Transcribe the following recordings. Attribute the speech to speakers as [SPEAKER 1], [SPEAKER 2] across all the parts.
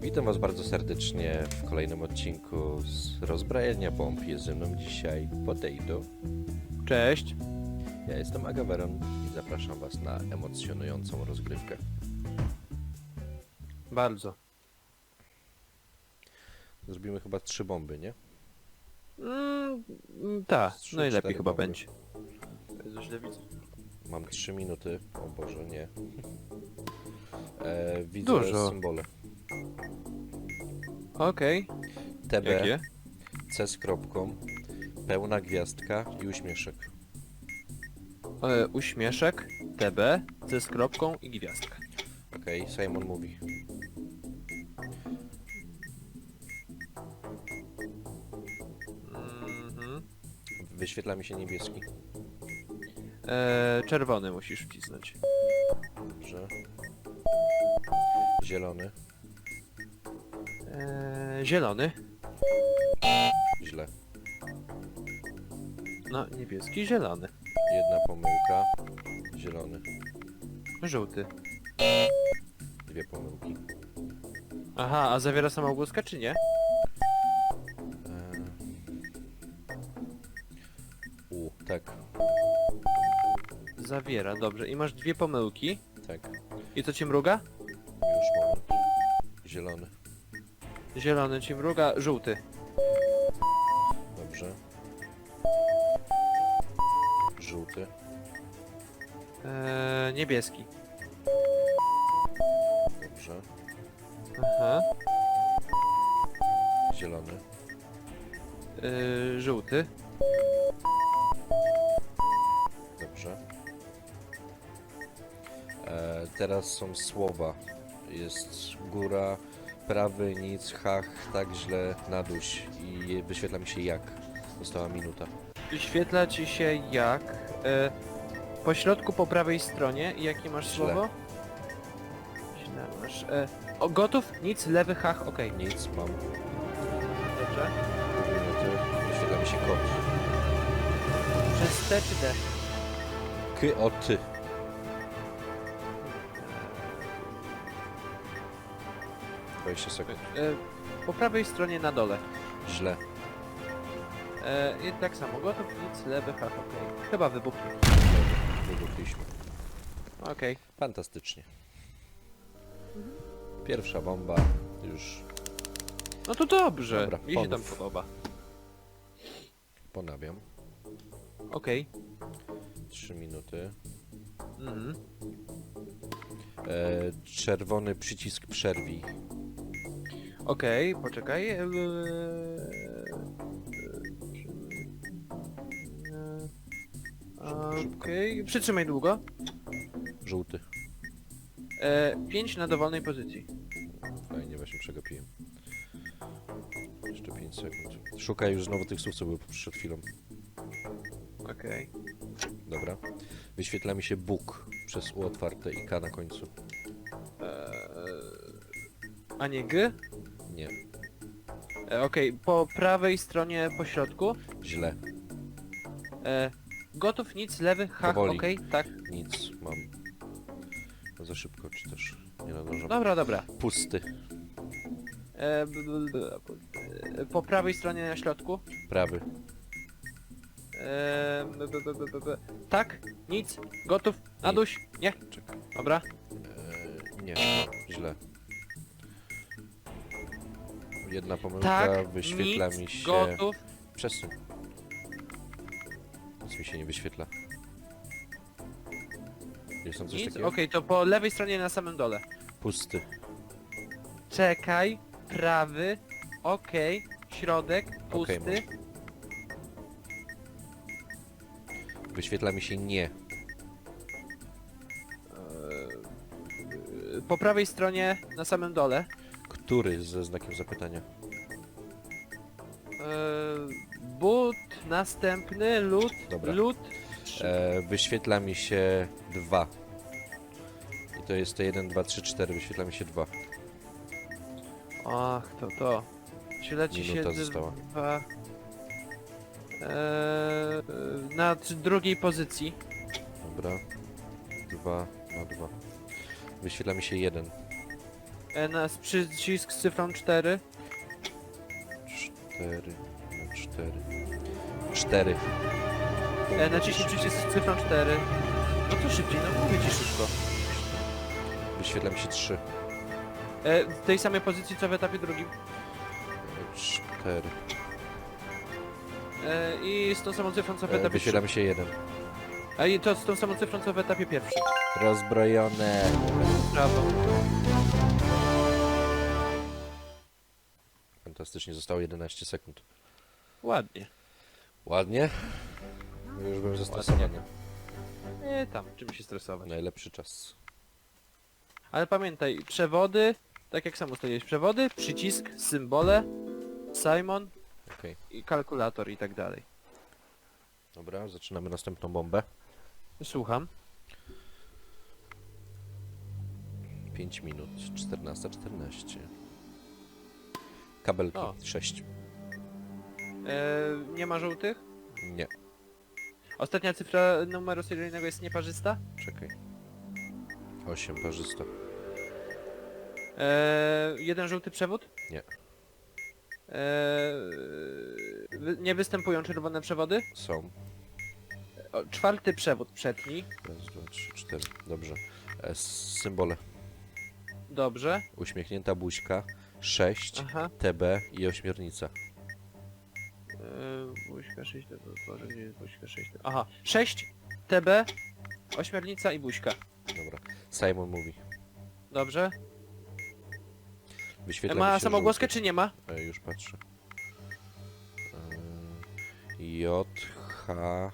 [SPEAKER 1] Witam Was bardzo serdecznie w kolejnym odcinku z rozbrajania bomb. Jest ze mną dzisiaj Potato.
[SPEAKER 2] Cześć.
[SPEAKER 1] Ja jestem Agaveron i zapraszam Was na emocjonującą rozgrywkę.
[SPEAKER 2] Bardzo.
[SPEAKER 1] Zrobimy chyba trzy bomby, nie?
[SPEAKER 2] Mm, mm, tak,
[SPEAKER 1] Trzy,
[SPEAKER 2] najlepiej
[SPEAKER 1] cztery
[SPEAKER 2] chyba
[SPEAKER 1] bomby.
[SPEAKER 2] będzie. Jezu, źle widzę.
[SPEAKER 1] Mam trzy minuty. O Boże, nie. E, widzę
[SPEAKER 2] Dużo.
[SPEAKER 1] symbole.
[SPEAKER 2] Okej.
[SPEAKER 1] TB,
[SPEAKER 2] Jakie?
[SPEAKER 1] C z kropką, pełna gwiazdka i uśmieszek.
[SPEAKER 2] E, uśmieszek, TB, C z kropką i gwiazdka.
[SPEAKER 1] Okej, Simon mówi.
[SPEAKER 2] Mhm.
[SPEAKER 1] Wyświetla mi się niebieski.
[SPEAKER 2] E, czerwony musisz wcisnąć.
[SPEAKER 1] Dobrze. Zielony.
[SPEAKER 2] E, zielony.
[SPEAKER 1] Źle.
[SPEAKER 2] No, niebieski, zielony.
[SPEAKER 1] Jedna pomyłka. Zielony.
[SPEAKER 2] Żółty.
[SPEAKER 1] Dwie pomyłki.
[SPEAKER 2] Aha, a zawiera samogłoska czy nie?
[SPEAKER 1] Eee. U, tak,
[SPEAKER 2] Zawiera, dobrze. I masz dwie pomyłki.
[SPEAKER 1] tak.
[SPEAKER 2] I co ci mruga?
[SPEAKER 1] Już moment. Zielony.
[SPEAKER 2] Zielony ci mruga, żółty.
[SPEAKER 1] Dobrze. Żółty.
[SPEAKER 2] E, niebieski.
[SPEAKER 1] Dobrze.
[SPEAKER 2] Aha.
[SPEAKER 1] Zielony.
[SPEAKER 2] E, żółty.
[SPEAKER 1] Dobrze. E, teraz są słowa. Jest góra, prawy, nic, hach, tak źle, naduś i wyświetla mi się jak. Została minuta.
[SPEAKER 2] Wyświetla ci się jak e, po środku po prawej stronie i jakie masz
[SPEAKER 1] Źle.
[SPEAKER 2] słowo? Źle masz. E, o, gotów? Nic, lewy hach, okej.
[SPEAKER 1] Nic, mam
[SPEAKER 2] Dobrze.
[SPEAKER 1] pół minuty. Wyświetla mi się kod.
[SPEAKER 2] Przez T czy D?
[SPEAKER 1] K o ty. 20 sekund.
[SPEAKER 2] e, po prawej stronie na dole.
[SPEAKER 1] Źle.
[SPEAKER 2] E, I tak samo, gotów, nic, lewy hach, okej. Chyba wybuchnie.
[SPEAKER 1] Wybuchliśmy.
[SPEAKER 2] Okej.
[SPEAKER 1] Fantastycznie. Pierwsza bomba już
[SPEAKER 2] No to dobrze.
[SPEAKER 1] Dobra,
[SPEAKER 2] Mi się tam
[SPEAKER 1] ponów.
[SPEAKER 2] podoba.
[SPEAKER 1] ponawiam.
[SPEAKER 2] Okej.
[SPEAKER 1] 3 minuty.
[SPEAKER 2] Mhm.
[SPEAKER 1] E, czerwony przycisk przerwij.
[SPEAKER 2] Okej, poczekaj. e, e, Okej, przytrzymaj długo.
[SPEAKER 1] Żółty.
[SPEAKER 2] E, 5 na dowolnej pozycji.
[SPEAKER 1] Fajnie, właśnie przegapiłem. Jeszcze 5 sekund. Szukaj już znowu tych słów, co były przed chwilą.
[SPEAKER 2] Okej.
[SPEAKER 1] Dobra. Wyświetla mi się Bóg przez U otwarte i K na końcu.
[SPEAKER 2] E, A nie G?
[SPEAKER 1] Nie.
[SPEAKER 2] E, Okej, po prawej stronie po środku.
[SPEAKER 1] Źle.
[SPEAKER 2] E, gotów, nic, lewy, hach,
[SPEAKER 1] Powoli.
[SPEAKER 2] okej, tak.
[SPEAKER 1] Nic. Mam. Za szybko, czy też nie nadążam.
[SPEAKER 2] Dobra, dobra.
[SPEAKER 1] Pusty.
[SPEAKER 2] E, b, b, b, e, po prawej stronie na środku.
[SPEAKER 1] Prawy.
[SPEAKER 2] E, b, b, b, b, b, b. Tak, nic, gotów, naduś, nie,
[SPEAKER 1] Czekaj.
[SPEAKER 2] dobra.
[SPEAKER 1] Eee, nie. Źle. Jedna pomyłka
[SPEAKER 2] Tak,
[SPEAKER 1] wyświetla mi się.
[SPEAKER 2] gotów.
[SPEAKER 1] Przesuń. Nic mi się nie wyświetla. Jest tam coś
[SPEAKER 2] Nic,
[SPEAKER 1] takiego?
[SPEAKER 2] okej, to po lewej stronie na samym dole.
[SPEAKER 1] Pusty.
[SPEAKER 2] Czekaj, prawy, okej, środek,
[SPEAKER 1] Okej,
[SPEAKER 2] pusty.
[SPEAKER 1] Wyświetla mi się nie.
[SPEAKER 2] Eee, po prawej stronie na samym dole.
[SPEAKER 1] Który ze znakiem zapytania?
[SPEAKER 2] Eee, but, następny, lód,
[SPEAKER 1] Dobra.
[SPEAKER 2] lód.
[SPEAKER 1] E, wyświetla mi się dwa. I to jest te 1, 2, 3, 4. Wyświetla mi się dwa.
[SPEAKER 2] Ach, to to. Śledzi się
[SPEAKER 1] Minuta została.
[SPEAKER 2] dwa... Eee, na tr- drugiej pozycji.
[SPEAKER 1] Dobra. Dwa na dwa. Wyświetla mi się jeden.
[SPEAKER 2] E, na przycisk z cyfrą 4.
[SPEAKER 1] 4 na 4. 4.
[SPEAKER 2] E, naciśnij przycisk z cyfrą 4. No to szybciej, no mówię ci szybko.
[SPEAKER 1] Wyświetla mi się 3.
[SPEAKER 2] E, w tej samej pozycji co w etapie drugim.
[SPEAKER 1] 4.
[SPEAKER 2] E, I z tą samą cyfrą co w etapie
[SPEAKER 1] Wyświetla mi się 1.
[SPEAKER 2] A i to z tą samą cyfrą co w etapie pierwszym.
[SPEAKER 1] Rozbrojone.
[SPEAKER 2] Brawo.
[SPEAKER 1] Fantastycznie, zostało 11 sekund.
[SPEAKER 2] Ładnie.
[SPEAKER 1] Ładnie? Już byłem zestresowany.
[SPEAKER 2] Nie tam, czym się stresować.
[SPEAKER 1] Najlepszy czas.
[SPEAKER 2] Ale pamiętaj, przewody, tak jak sam ustaliłeś, przewody, przycisk, symbole, Simon
[SPEAKER 1] Okej.
[SPEAKER 2] i kalkulator i tak dalej.
[SPEAKER 1] Dobra, zaczynamy następną bombę.
[SPEAKER 2] Słucham.
[SPEAKER 1] 5 minut, 14.14. Kabelki,
[SPEAKER 2] O.
[SPEAKER 1] 6.
[SPEAKER 2] E, nie ma żółtych?
[SPEAKER 1] Nie,
[SPEAKER 2] Ostatnia cyfra numeru seryjnego jest nieparzysta?
[SPEAKER 1] czekaj. 8 parzysta.
[SPEAKER 2] E, jeden żółty przewód?
[SPEAKER 1] Nie.
[SPEAKER 2] E, wy, nie występują czerwone przewody?
[SPEAKER 1] Są.
[SPEAKER 2] O, czwarty przewód przedni.
[SPEAKER 1] Raz, dwa, trzy, cztery. Dobrze. E, symbole.
[SPEAKER 2] Dobrze.
[SPEAKER 1] Uśmiechnięta buźka, 6,
[SPEAKER 2] Aha.
[SPEAKER 1] TB i ośmiornica.
[SPEAKER 2] E, buźka 6, to Boże, gdzie jest buźka 6? Aha. 6, TB, ośmiornica i buźka.
[SPEAKER 1] Dobra. Simon mówi.
[SPEAKER 2] Dobrze.
[SPEAKER 1] Wyświetla
[SPEAKER 2] Ma
[SPEAKER 1] się
[SPEAKER 2] samogłoskę
[SPEAKER 1] żółty.
[SPEAKER 2] czy nie ma?
[SPEAKER 1] E, już patrzę. E, J, H,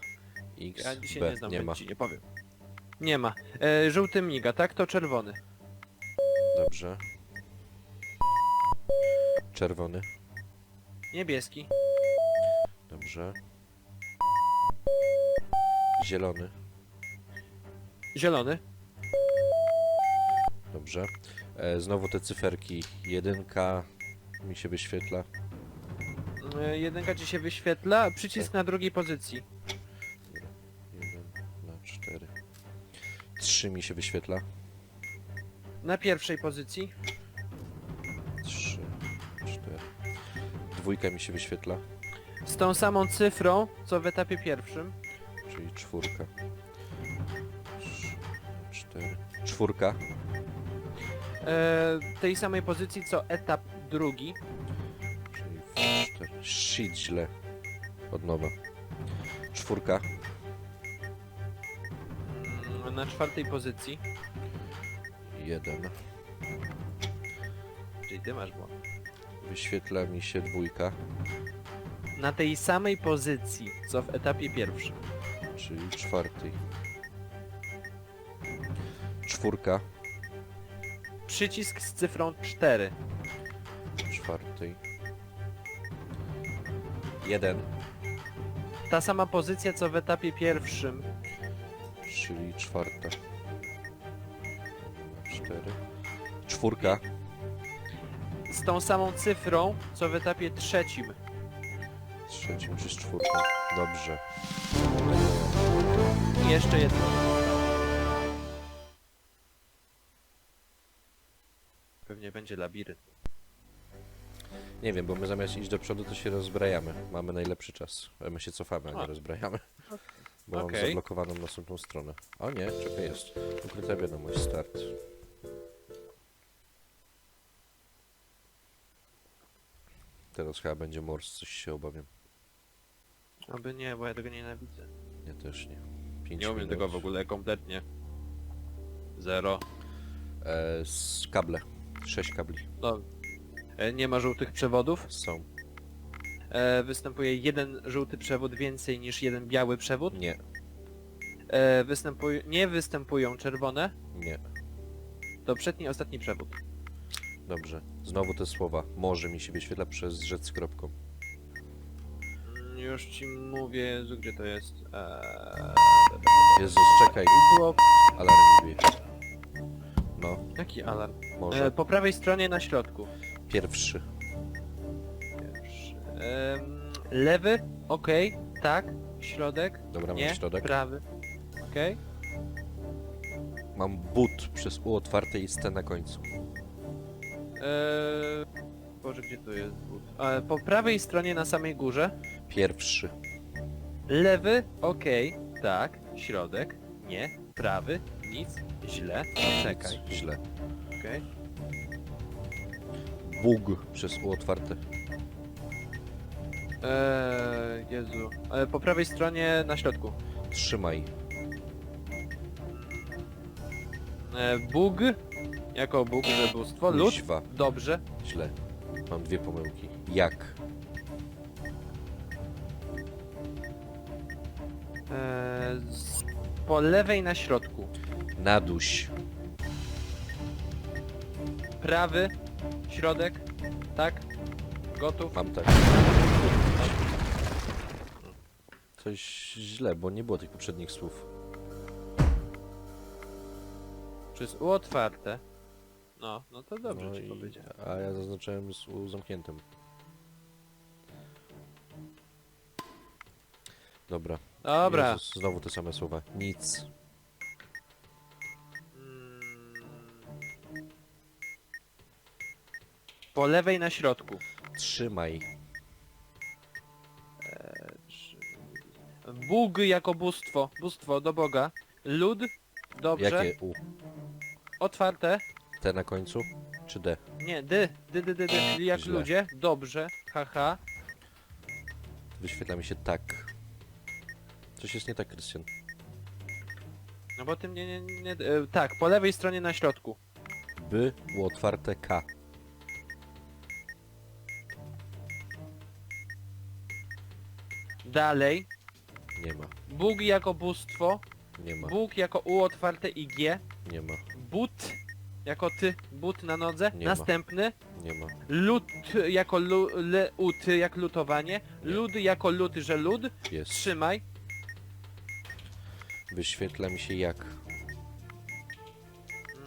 [SPEAKER 1] X,
[SPEAKER 2] Ja dzisiaj
[SPEAKER 1] B.
[SPEAKER 2] nie znam,
[SPEAKER 1] nie
[SPEAKER 2] więc
[SPEAKER 1] ma.
[SPEAKER 2] ci nie powiem. Nie ma. E, żółty miga, tak? To czerwony.
[SPEAKER 1] Dobrze. Czerwony.
[SPEAKER 2] Niebieski.
[SPEAKER 1] Dobrze. Zielony.
[SPEAKER 2] Zielony.
[SPEAKER 1] Dobrze. E, znowu te cyferki. Jedynka mi się wyświetla.
[SPEAKER 2] E, jedynka ci się wyświetla, przycisk na drugiej pozycji.
[SPEAKER 1] Jeden, dwa, cztery. Trzy mi się wyświetla.
[SPEAKER 2] Na pierwszej pozycji.
[SPEAKER 1] Dwójka mi się wyświetla,
[SPEAKER 2] Z tą samą cyfrą, co w etapie pierwszym.
[SPEAKER 1] czyli czwórka. Trzy, cztery. Czwórka.
[SPEAKER 2] E, tej samej pozycji, co etap drugi.
[SPEAKER 1] Czyli cztery. Shit, źle. Od nowa. Czwórka.
[SPEAKER 2] Mm, Na czwartej pozycji.
[SPEAKER 1] Jeden.
[SPEAKER 2] Czyli ty masz błąd.
[SPEAKER 1] Wyświetla mi się dwójka,
[SPEAKER 2] Na tej samej pozycji, co w etapie pierwszym.
[SPEAKER 1] czyli czwartej. Czwórka.
[SPEAKER 2] Przycisk z cyfrą 4.
[SPEAKER 1] Czwartej. Jeden.
[SPEAKER 2] Ta sama pozycja, co w etapie pierwszym.
[SPEAKER 1] Czyli czwarta. Cztery. Czwórka.
[SPEAKER 2] Z tą samą cyfrą, co w etapie trzecim.
[SPEAKER 1] Trzecim czy z czwórką. Dobrze.
[SPEAKER 2] I jeszcze jedno. Pewnie będzie labirynt.
[SPEAKER 1] Nie wiem, bo my zamiast iść do przodu, to się rozbrajamy. Mamy najlepszy czas. My się cofamy, a nie
[SPEAKER 2] A.
[SPEAKER 1] rozbrajamy. Bo mam
[SPEAKER 2] Okej.
[SPEAKER 1] zablokowaną następną stronę. O nie, czekaj, jest. Ukryta wiadomość, start. Teraz chyba będzie mors, coś się obawiam.
[SPEAKER 2] Aby nie, bo ja tego nienawidzę.
[SPEAKER 1] Ja też nie. Pięć
[SPEAKER 2] Nie umiem
[SPEAKER 1] minut.
[SPEAKER 2] tego w ogóle kompletnie. Zero.
[SPEAKER 1] E, z kable. Sześć kabli
[SPEAKER 2] No. E, Nie ma żółtych przewodów.
[SPEAKER 1] są.
[SPEAKER 2] E, występuje jeden żółty przewód więcej niż jeden biały przewód.
[SPEAKER 1] Nie,
[SPEAKER 2] E, występuj nie występują czerwone.
[SPEAKER 1] nie.
[SPEAKER 2] To przedni, ostatni przewód.
[SPEAKER 1] Dobrze. Znowu te słowa. Może mi się wyświetla przez rzec z kropką.
[SPEAKER 2] Już ci mówię, Jezu, gdzie to jest. Eee,
[SPEAKER 1] Jezus, czekaj.
[SPEAKER 2] było...
[SPEAKER 1] Alarm bije. No,
[SPEAKER 2] Jaki alarm?
[SPEAKER 1] może.
[SPEAKER 2] E, po prawej stronie na środku.
[SPEAKER 1] Pierwszy.
[SPEAKER 2] Pierwszy. Em, lewy, okej, tak. Środek,
[SPEAKER 1] Dobra,
[SPEAKER 2] nie.
[SPEAKER 1] mam środek.
[SPEAKER 2] Prawy, okej.
[SPEAKER 1] Mam but przez U otwarte i C na końcu.
[SPEAKER 2] Eee... Boże, gdzie tu jest but? E, po prawej stronie na samej górze.
[SPEAKER 1] Pierwszy.
[SPEAKER 2] Lewy, okej, tak. Środek, nie. Prawy, nic, źle. Czekaj,
[SPEAKER 1] Źle.
[SPEAKER 2] okej.
[SPEAKER 1] Bóg przez U otwarte.
[SPEAKER 2] Eee, Jezu. E, po prawej stronie na środku.
[SPEAKER 1] Trzymaj.
[SPEAKER 2] E, Bóg, jako Bóg, że bóstwo. Lud,
[SPEAKER 1] Kuźwa.
[SPEAKER 2] dobrze.
[SPEAKER 1] Źle. Mam dwie pomyłki. Jak?
[SPEAKER 2] Eee, z, po lewej na środku.
[SPEAKER 1] Naduś.
[SPEAKER 2] Prawy, środek, tak. Gotów.
[SPEAKER 1] Mam tak. Coś źle, bo nie było tych poprzednich słów.
[SPEAKER 2] Przez U otwarte. No, no to dobrze
[SPEAKER 1] No
[SPEAKER 2] ci powiedziałem.
[SPEAKER 1] A ja zaznaczyłem z U zamkniętym. Dobra.
[SPEAKER 2] Dobra.
[SPEAKER 1] Jezus, znowu te same słowa. Nic.
[SPEAKER 2] Mm. Po lewej na środku.
[SPEAKER 1] Trzymaj.
[SPEAKER 2] Bóg jako bóstwo. Bóstwo do Boga. Lud. Dobrze.
[SPEAKER 1] Jakie U?
[SPEAKER 2] Otwarte.
[SPEAKER 1] T na końcu? Czy D?
[SPEAKER 2] Nie, dy. Dy, dy, dy, dy. Jak
[SPEAKER 1] Źle.
[SPEAKER 2] ludzie. Dobrze. Haha.
[SPEAKER 1] Wyświetla mi się tak. Coś jest nie tak, Krystian.
[SPEAKER 2] No bo tym nie, nie, nie, e, tak, po lewej stronie na środku.
[SPEAKER 1] By U otwarte K.
[SPEAKER 2] Dalej.
[SPEAKER 1] Nie ma.
[SPEAKER 2] Bóg jako bóstwo.
[SPEAKER 1] Nie ma.
[SPEAKER 2] Bóg jako U otwarte i G.
[SPEAKER 1] Nie ma.
[SPEAKER 2] But jako ty. But na nodze.
[SPEAKER 1] Nie ma.
[SPEAKER 2] Następny.
[SPEAKER 1] Nie ma.
[SPEAKER 2] Lud jako lu, le, ut jak lutowanie.
[SPEAKER 1] Nie.
[SPEAKER 2] Lud jako lud, że lud.
[SPEAKER 1] Jest.
[SPEAKER 2] Trzymaj.
[SPEAKER 1] Wyświetla mi się jak.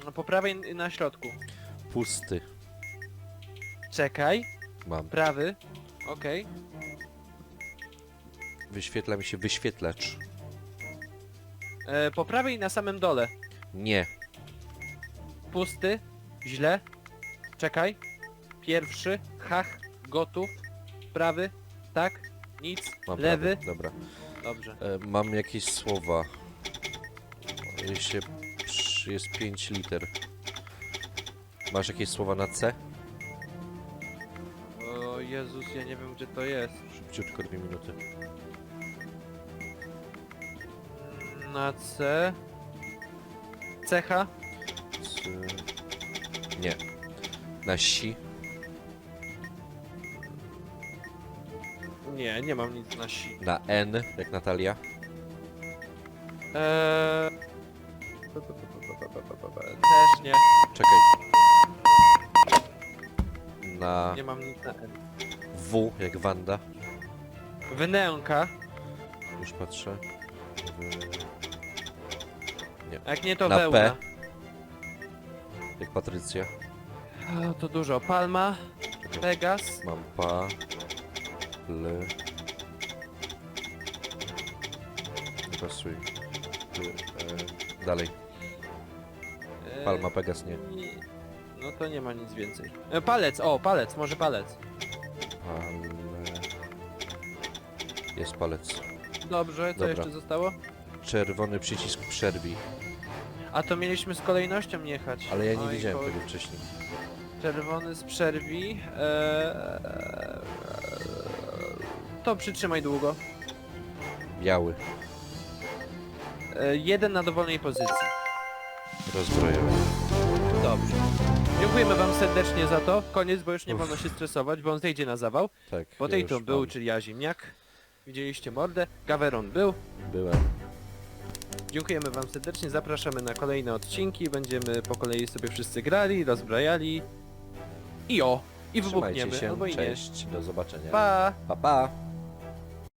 [SPEAKER 2] Mm, Po prawej na środku.
[SPEAKER 1] Pusty.
[SPEAKER 2] Czekaj.
[SPEAKER 1] Mam.
[SPEAKER 2] Prawy. Okej.
[SPEAKER 1] Wyświetla mi się wyświetlacz.
[SPEAKER 2] E, Po prawej na samym dole.
[SPEAKER 1] Nie.
[SPEAKER 2] Pusty. Źle. Czekaj. Pierwszy. Hach. Gotów. Prawy. Tak. Nic.
[SPEAKER 1] Mam
[SPEAKER 2] Lewy.
[SPEAKER 1] prawo. Dobra.
[SPEAKER 2] Dobrze.
[SPEAKER 1] E, mam jakieś słowa. Się, przy- jest 5 liter. Masz jakieś słowa na C?
[SPEAKER 2] O Jezus, ja nie wiem gdzie to jest.
[SPEAKER 1] Szybciutko, dwie minuty.
[SPEAKER 2] Na C. Cecha.
[SPEAKER 1] Nie. Na si?
[SPEAKER 2] Nie, nie mam nic na si.
[SPEAKER 1] Na N, jak Natalia?
[SPEAKER 2] Eee... Też nie.
[SPEAKER 1] Czekaj. Na
[SPEAKER 2] Nie mam nic na N.
[SPEAKER 1] W, jak Wanda.
[SPEAKER 2] Wnęka.
[SPEAKER 1] Już patrzę. W...
[SPEAKER 2] A Jak nie to
[SPEAKER 1] Na
[SPEAKER 2] wełna.
[SPEAKER 1] Jak Patrycja.
[SPEAKER 2] To dużo. Palma. Pegas.
[SPEAKER 1] Mam pa. L. L, e, dalej.
[SPEAKER 2] Eee,
[SPEAKER 1] Palma, Pegas,
[SPEAKER 2] nie. No to nie ma nic więcej. E, palec, o, palec, może palec.
[SPEAKER 1] Ale... Jest palec.
[SPEAKER 2] Dobrze, co
[SPEAKER 1] Dobra.
[SPEAKER 2] jeszcze zostało?
[SPEAKER 1] Czerwony przycisk przerwij.
[SPEAKER 2] A to mieliśmy z kolejnością jechać.
[SPEAKER 1] Ale ja nie
[SPEAKER 2] Oj,
[SPEAKER 1] wiedziałem
[SPEAKER 2] bo-
[SPEAKER 1] tego wcześniej.
[SPEAKER 2] Czerwony z przerwi. Eee... To przytrzymaj długo.
[SPEAKER 1] Biały.
[SPEAKER 2] Eee, jeden na dowolnej pozycji.
[SPEAKER 1] Rozbrojowy.
[SPEAKER 2] Dobrze. Dziękujemy wam serdecznie za to. Koniec, bo już nie
[SPEAKER 1] Uff.
[SPEAKER 2] wolno się stresować, bo on zejdzie na zawał.
[SPEAKER 1] Tak.
[SPEAKER 2] Po tej
[SPEAKER 1] już
[SPEAKER 2] to był,
[SPEAKER 1] mam.
[SPEAKER 2] czyli ja ziemniak. Widzieliście mordę. Gaweron był.
[SPEAKER 1] Byłem.
[SPEAKER 2] Dziękujemy wam serdecznie, zapraszamy na kolejne odcinki. Będziemy po kolei sobie wszyscy grali, rozbrajali. I o! I
[SPEAKER 1] Trzymajcie
[SPEAKER 2] wybuchniemy,
[SPEAKER 1] się.
[SPEAKER 2] albo i nie.
[SPEAKER 1] Cześć. Do zobaczenia.
[SPEAKER 2] Pa!
[SPEAKER 1] Pa, pa.